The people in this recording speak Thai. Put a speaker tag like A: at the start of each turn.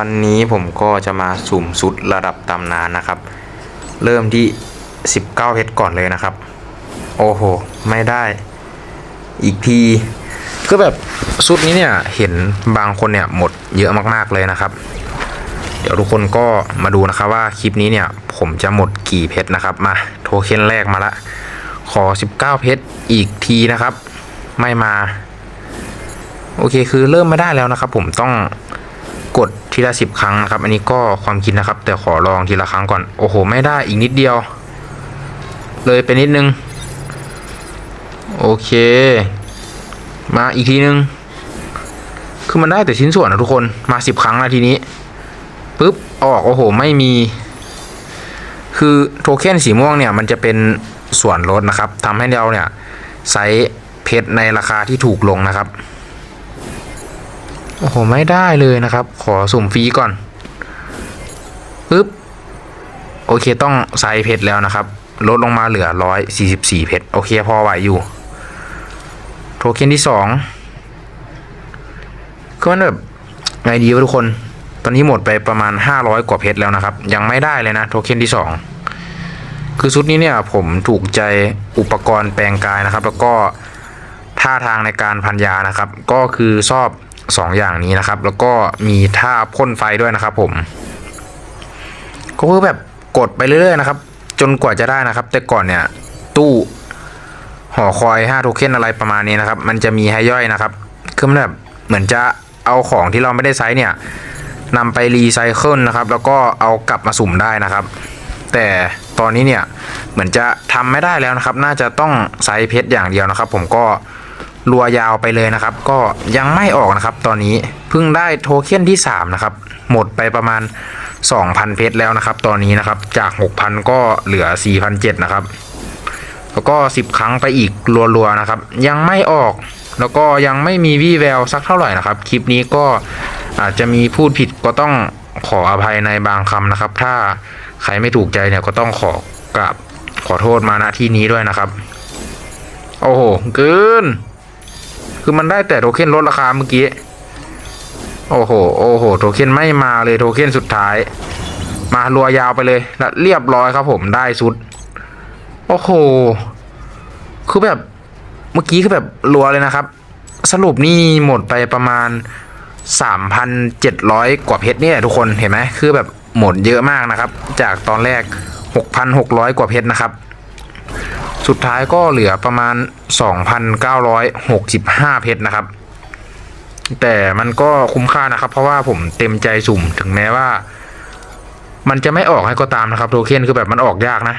A: วันนี้ผมก็จะมาสุ่มสุดระดับตำนานนะครับ เริ่มที่ 19เพชรก่อนเลยนะครับ โอ้โห ไม่ได้ อีกทีก็แบบสุดนี้เนี่ยเห็นบางคนเนี่ยหมดเยอะมากๆเลยนะครับ เดี๋ยวทุกคนก็มาดูนะครับว่าคลิปนี้เนี่ยผมจะหมดกี่เพชรนะครับ มาโทเค็นแรกมาละขอ 19 เพชรอีกทีนะครับ ไม่มา โอเคคือเริ่มไม่ได้แล้วนะครับ ผมต้อง กดทีละสิบครั้งนะครับ อันนี้ก็ความคิดนะครับ แต่ขอลองทีละครั้งก่อน โอ้โห ไม่ได้อีกนิดเดียว เลยไปนิดนึง โอเค มาอีกทีนึง คือมันได้แต่ชิ้นส่วนนะทุกคน มาสิบครั้งนะทีนี้ปุ๊บ ออก โอ้โห ไม่มี คือโทเค็นสีม่วงเนี่ย มันจะเป็นส่วนลดนะครับทำให้เราเนี่ยไซส์เพชรในราคาที่ถูกลงนะครับ โอ้โห ไม่ได้เลยนะครับ ขอสุ่มฟรีก่อนปึ๊บ โอเคต้องไซส์เพชรแล้วนะครับ ลดลงมาเหลือ 144 เพชร โอเคพอไหวอยู่ โทเค็นที่สองคือมันแบบไงดีวะทุกคน ตอนนี้หมดไปประมาณ 500 กว่าเพชรแล้วนะครับ ยังไม่ได้เลยนะ โทเค็นที่สองคือชุดนี้เนี่ยผมถูกใจอุปกรณ์แปลงกายนะครับ แล้วก็ท่าทางในการพันยานะครับ ก็คือชอบ 2อย่างนี้นะครับ แล้วก็มีท่าพ่นไฟด้วยนะครับ ผม ก็คือแบบกดไปเรื่อยๆนะครับ จนกว่าจะได้นะครับ แต่ก่อนเนี่ย ตู้ห่อคอย5โทเค็นอะไรประมาณนี้นะครับ มันจะมีให้ย่อยนะครับคือมันแบบเหมือนจะเอาของที่เราไม่ได้ใช้เนี่ยนำไปรีไซเคิลนะครับ แล้วก็เอากลับมาสุ่มได้นะครับ แต่ตอนนี้เนี่ยเหมือนจะทำไม่ได้แล้วนะครับ น่าจะต้องไซส์เพชรอย่างเดียวนะครับ ผมก็ รัวยาวไปเลยนะครับ ก็ยังไม่ออกนะครับ ตอนนี้เพิ่งได้โทเค็นที่3นะครับหมดไปประมาณ 2,000 เพชรแล้วนะครับ ตอนนี้นะครับจาก 6,000 ก็เหลือ 4,700นะครับแล้วก็ 10 ครั้งไปอีกรัวๆนะครับ ยังไม่ออกแล้วก็ยังไม่มีวี่แววสักเท่าไหร่นะครับ คลิปนี้ก็อาจจะมีพูดผิดก็ต้องขออภัยในบางคำนะครับ ถ้าใครไม่ถูกใจเนี่ยก็ต้องขอกราบขอโทษมาณที่นี้ด้วยนะครับ โอ้โห เกิน คือมันได้แต่โทเค็นลดราคาเมื่อกี้ โอ้โห โอ้โห โทเค็นไม่มาเลยโทเค็นสุดท้าย มารัวยาวไปเลยและเรียบร้อยครับผมได้สุด โอ้โห คือแบบเมื่อกี้คือแบบรัวเลยนะครับ สรุปนี่หมดไปประมาณ 3,700 กว่าเพชรเนี่ยทุกคนเห็นไหมคือแบบหมดเยอะมากนะครับ จากตอนแรก 6,600 กว่าเพชรนะครับ สุดท้ายก็เหลือประมาณ 2,965 เพชรนะครับ แต่มันก็คุ้มค่านะครับ เพราะว่าผมเต็มใจสุ่มถึงแม้ว่า มันจะไม่ออกให้ก็ตามนะครับ โทเค็นคือแบบมันออกยากนะ